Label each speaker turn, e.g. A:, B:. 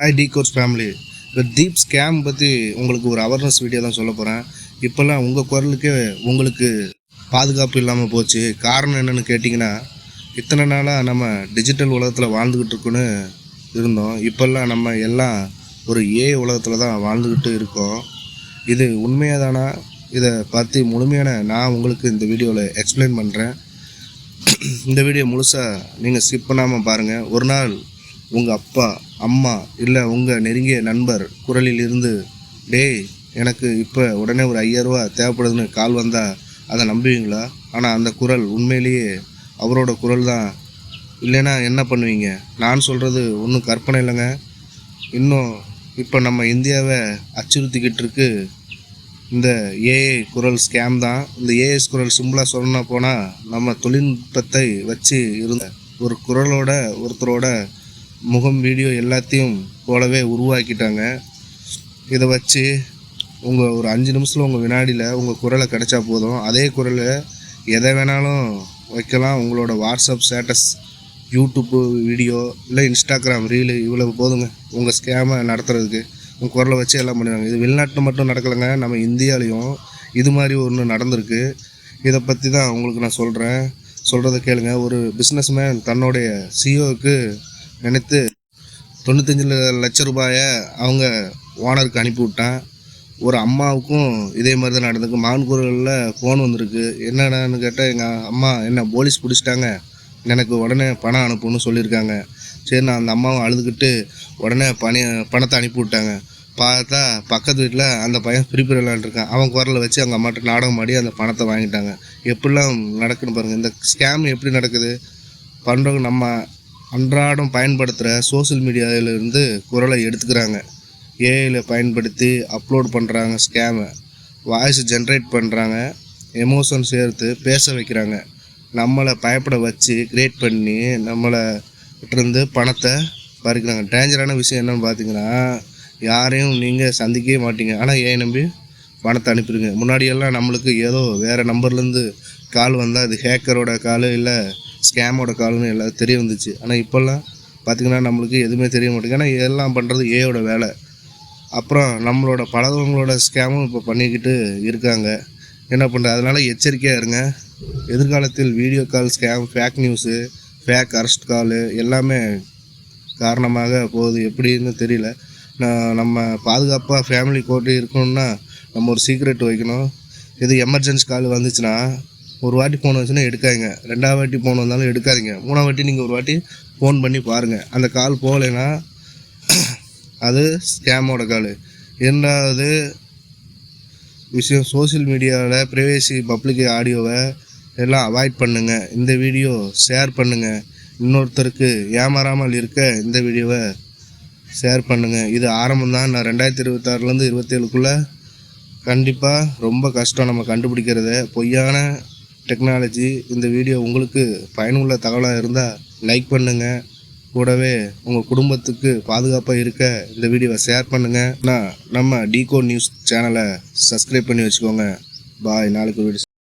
A: Hi T course family இப்போ Deep scam பற்றி உங்களுக்கு ஒரு அவேர்னஸ் வீடியோ தான் சொல்ல போகிறேன் இப்போல்லாம் உங்கள் குரலுக்கே உங்களுக்கு பாதுகாப்பு இல்லாமல் போச்சு. காரணம் என்னென்னு கேட்டிங்கன்னா இத்தனை நாளாக நம்ம டிஜிட்டல் உலகத்தில் வாழ்ந்துக்கிட்டு இருக்குன்னு இருந்தோம். இப்போல்லாம் நம்ம எல்லாம் ஒரு ஏ உலகத்தில் தான் வாழ்ந்துக்கிட்டு இருக்கோம். இது உண்மையாக தானா? இதை பற்றி முழுமையான நான் உங்களுக்கு இந்த வீடியோவில் எக்ஸ்பிளைன் பண்ணுறேன் இந்த வீடியோ முழுசாக நீங்கள் ஸ்கிப் பண்ணாமல் பாருங்கள் ஒரு நாள் உங்கள் அப்பா அம்மா இல்லை உங்கள் நெருங்கிய நண்பர் குரலில் இருந்து டேய் எனக்கு இப்போ உடனே ஒரு ஐயாயிரரூவா தேவைப்படுதுன்னு கால் வந்தால் அதை நம்புவீங்களா? ஆனால் அந்த குரல் உண்மையிலேயே அவரோட குரல் தான். இல்லைன்னா என்ன பண்ணுவீங்க? நான் சொல்கிறது ஒன்றும் கற்பனை இல்லைங்க. இன்னும் இப்போ நம்ம இந்தியாவை அச்சுறுத்திக்கிட்டு இருக்கு இந்த ஏஐ குரல் ஸ்கேம் தான். இந்த ஏஎஸ் குரல் சிம்பிளாக சொல்லணும் போனால் நம்ம தொழில்நுட்பத்தை வச்சு இருந்த ஒரு குரலோட ஒருத்தரோட முகம் வீடியோ எல்லாத்தையும் போலவே உருவாக்கிட்டாங்க. இதை வச்சு உங்கள் ஒரு அஞ்சு நிமிஷத்தில் உங்கள் வினாடியில் உங்கள் குரலை கிடைச்சா போதும். அதே குரலை எதை வேணாலும் வைக்கலாம். உங்களோட வாட்ஸ்அப் ஸ்டேட்டஸ் யூடியூப்பு வீடியோ இல்லை இன்ஸ்டாகிராம் ரீலு இவ்வளவு போதுங்க. உங்கள் ஸ்கேமை நடத்துறதுக்கு. உங்கள் குரலை வச்சு எல்லாம் பண்ணுவாங்க இது வெளிநாட்டில் மட்டும் நடக்கலைங்க. நம்ம இந்தியாலையும் இது மாதிரி ஒன்று நடந்திருக்கு. இதை பற்றி தான் உங்களுக்கு நான் சொல்கிறேன் சொல்கிறத கேளுங்க. ஒரு பிஸ்னஸ்மேன் தன்னுடைய சிஓவுக்கு நினைத்து தொண்ணூத்தஞ்சு லட்சம் லட்ச ரூபாயை அவங்க ஓனருக்கு அனுப்பிவிட்டான். ஒரு அம்மாவுக்கும் இதே மாதிரி தான் நடந்திருக்கு. மான்கூரில் ஃபோன் வந்திருக்கு. என்னடான்னு கேட்டால் எங்கள் அம்மா என்ன போலீஸ் பிடிச்சிட்டாங்க? எனக்கு உடனே பணம் அனுப்புன்னு சொல்லியிருக்காங்க. சரி நான் அந்த அம்மாவும் அழுதுகிட்டு உடனே பணி பணத்தை அனுப்பி விட்டாங்க பார்த்தா பக்கத்து வீட்டில் அந்த பையன் ஃப்ரீ ஃபயர் விளாண்டுருக்கான் அவன் குரலை வச்சு அவங்க அம்மாட்ட நாடகம் ஆடி அந்த பணத்தை வாங்கிட்டாங்க. எப்படிலாம் நடக்குன்னு பாருங்கள் இந்த ஸ்கேம் எப்படி நடக்குது? பண்ணுறவங்க நம்ம அன்றாடம் பயன்படுத்துகிற சோஷியல் மீடியாவிலேருந்து குரலை எடுத்துக்கிறாங்க. ஏஐயில் பயன்படுத்தி அப்லோட் பண்ணுறாங்க ஸ்கேமை வாய்ஸ் ஜென்ரேட் பண்ணுறாங்க எமோஷன் சேர்த்து பேச வைக்கிறாங்க. நம்மளை பயப்பட வச்சு கிரியேட் பண்ணி நம்மளை இருந்து பணத்தை பறிக்கிறாங்க. டேஞ்சரான விஷயம் என்னென்னு பார்த்தீங்கன்னா யாரையும் நீங்கள் சந்திக்கவே மாட்டீங்க. ஆனால் ஏன் நம்பி பணத்தை அனுப்பிடுங்க. முன்னாடியெல்லாம் நம்மளுக்கு ஏதோ வேறு நம்பர்லேருந்து கால் வந்தால் அது ஹேக்கரோட கால் இல்லை ஸ்கேமோட கால்னு எல்லாம் தெரிய வந்துச்சு. ஆனால் இப்போல்லாம் பார்த்திங்கன்னா நம்மளுக்கு எதுவுமே தெரிய மாட்டேங்குது. ஏன்னா எல்லாம் பண்ணுறது ஏயோட வேலை. அப்புறம் நம்மளோட பழகவங்களோட ஸ்கேமும் இப்போ பண்ணிக்கிட்டு இருக்காங்க. என்ன பண்ணுறது அதனால் எச்சரிக்கையாக இருங்க. எதிர்காலத்தில் video call scam fake news fake arrest call எல்லாமே காரணமாக போகுது. எப்படின்னு தெரியல. நான் நம்ம பாதுகாப்பாக ஃபேமிலி கோர்ட்டு இருக்கணும்னா நம்ம ஒரு சீக்ரெட் வைக்கணும். இது எமர்ஜென்சி கால் வந்துச்சுன்னா ஒரு வாட்டி ஃபோன் வச்சுன்னா எடுக்காதீங்க. ரெண்டாவது வாட்டி ஃபோன் வந்தாலும் எடுக்காதீங்க. மூணாவது வாட்டி நீங்கள் ஒரு வாட்டி ஃபோன் பண்ணி பாருங்கள் அந்த கால் போகலைன்னா அது ஸ்கேமோட கால் இரண்டாவது விஷயம் சோஷியல் மீடியாவில் ப்ரைவேசி பப்ளிக் ஆடியோவை எல்லாம் அவாய்ட் பண்ணுங்கள் இந்த வீடியோ ஷேர் பண்ணுங்கள் இன்னொருத்தருக்கு ஏமாறாமல் இருக்க இந்த வீடியோவை ஷேர் பண்ணுங்கள் இது ஆரம்பம் தான். நான் ரெண்டாயிரத்தி இருபத்தாறுலேருந்து இருபத்தேழுக்குள்ளே கண்டிப்பாக ரொம்ப கஷ்டம். நம்ம கண்டுபிடிக்கிறத பொய்யான டெக்னாலஜி இந்த வீடியோ உங்களுக்கு பயனுள்ள தகவலாக இருந்தால் லைக் பண்ணுங்கள் கூடவே உங்கள் குடும்பத்துக்கு பாதுகாப்பாக இருக்க இந்த வீடியோவை ஷேர் பண்ணுங்கள் நான் நம்ம டிகோ நியூஸ் சேனலை சப்ஸ்கிரைப் பண்ணி வச்சுக்கோங்க. பாய் நாளைக்கு வீடியோ